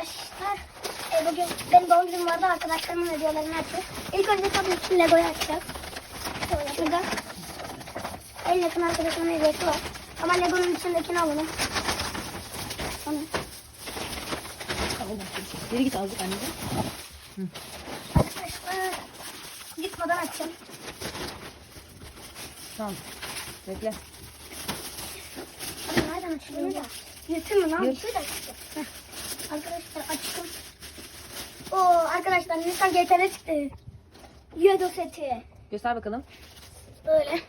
arkadaşlar. E, bugün benim doğum günüm vardı. Arkadaşlarımın hediyelerimi açıyor. İlk önce tabii ki Lego'yu açacağız. Şöyle şurada. En yakın arkadaşımın hediyesi var. Ama Lego'nun içindekini alalım. Onu. Geri git azıcık anneciğim. Arkadaşlar gitmeden açacağım. Tamam. Bekle. Abi nereden açılıyor? Yırtın mı lan? Yırt. Şurada açtım. Heh. Arkadaşlar açtım. Oo arkadaşlar Nissan GTR çıktı. Yodo seti. Göster bakalım. Böyle.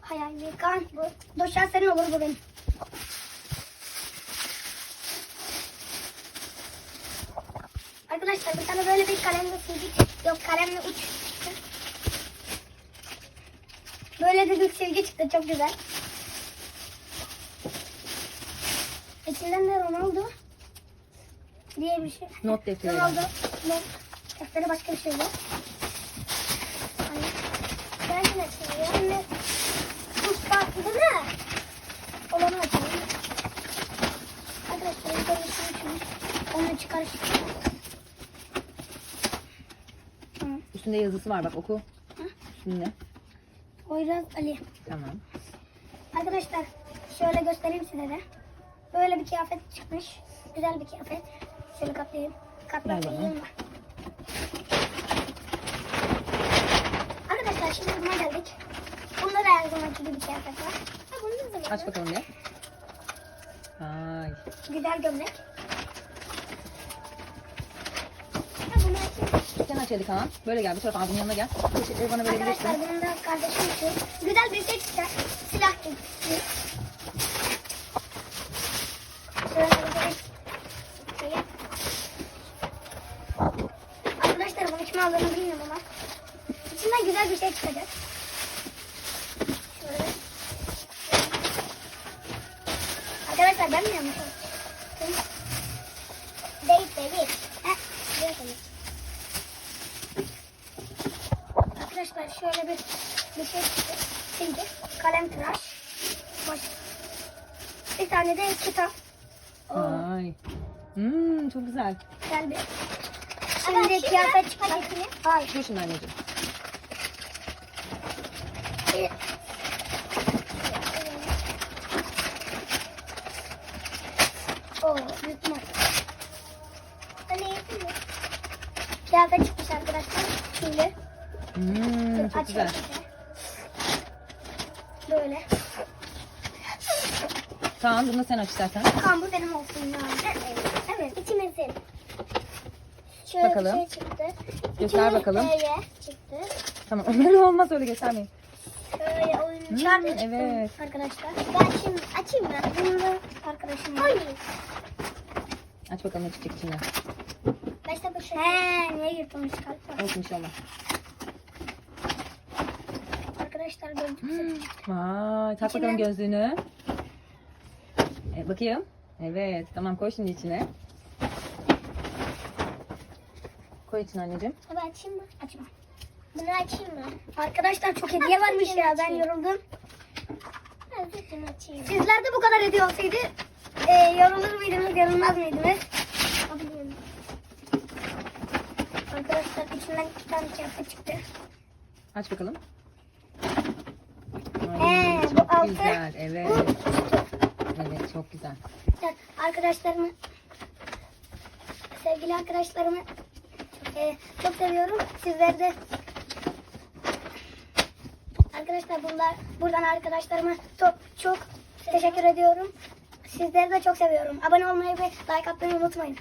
Hayal kan bu. Doşan senin olur bu benim. Arkadaşlar bir tane böyle bir kalemle silgi yok kalemle uç çıktı. Böyle de bir silgi çıktı çok güzel. İçinden de Ronaldo diye bir şey. Not defteri. Ronaldo not defteri başka bir şey yok. Hani ben de. Yani bu farklı değil mi? Olanı açayım. Arkadaşlar tane şey açmış. Onu çıkar. Hı. Üstünde yazısı var bak oku. Hı? Üstünde. Poyraz Ali. Tamam. Arkadaşlar şöyle göstereyim size de. Böyle bir kıyafet çıkmış. Güzel bir kıyafet. Şöyle katlayayım. Katlayayım bana. mı? Arkadaşlar şimdi buna geldik. Bunda da her zamanki gibi bir kıyafet var. Ha, bunu da Aç bakalım bir. Ay. Güzel gömlek. Ha, bunu açayım. Sen aç hadi Kaan. Böyle gel. Bu tarafa abinin yanına gel. Teşekkür bana verebilirsin. Arkadaşlar bunun da kardeşim için güzel bir çıkacak. Silah gibi. Şöyle bir şey. Şöyle. Kime aldığını bilmiyorum ama. İçinden güzel bir şey çıkacak. Şöyle. Arkadaşlar ben mi yanlış oldum? Değil değil. Arkadaşlar şöyle bir bir şey çıktı. Silgi, kalem tıraş, baş. Bir tane de kitap. Oo, Ay. Hmm, çok güzel. güzel bir. Şimdi kıyafet çıkacak. Hayır. Dur şimdi anneciğim. Oo, büyük mü? Hani Kıyafet çıkmış arkadaşlar. Şimdi Hmm, çok güzel. Böyle. Kaan bunu sen aç istersen. Kan bu benim olsun ya. Evet. Evet. İkimizin. Şöyle Bakalım. bir şey çıktı. Göster bakalım. Böyle çıktı. Tamam. Öyle olmaz öyle göstermeyin. Şöyle oyuncaklar mı çıktı evet. arkadaşlar? Ben şimdi açayım mı? Bunu da arkadaşım. Hayır. Aç bakalım ne çıkacak içinden. Başta bu şey. He, niye yırtılmış kalp Olsun inşallah. Arkadaşlar görüntü Hmm. Vay. Tak İçine- bakalım gözlüğünü. Evet, bakayım. Evet. Tamam koy şimdi içine. Koy içine anneciğim. Abi açayım mı? Açma. Bunu açayım mı? Arkadaşlar çok hediye varmış ya ben yoruldum. Sizler de bu kadar hediye olsaydı e, yorulur muydunuz, yorulmaz mıydınız? Arkadaşlar içinden iki tane kıyafet çıktı. Aç bakalım. Ee, Ay, bu altı. güzel. Evet. Bu Evet çok güzel. Evet, arkadaşlarımı sevgili arkadaşlarımı e, çok seviyorum. Sizleri de arkadaşlar bunlar buradan arkadaşlarıma çok çok teşekkür ediyorum. Sizleri de çok seviyorum. Abone olmayı ve like atmayı unutmayın.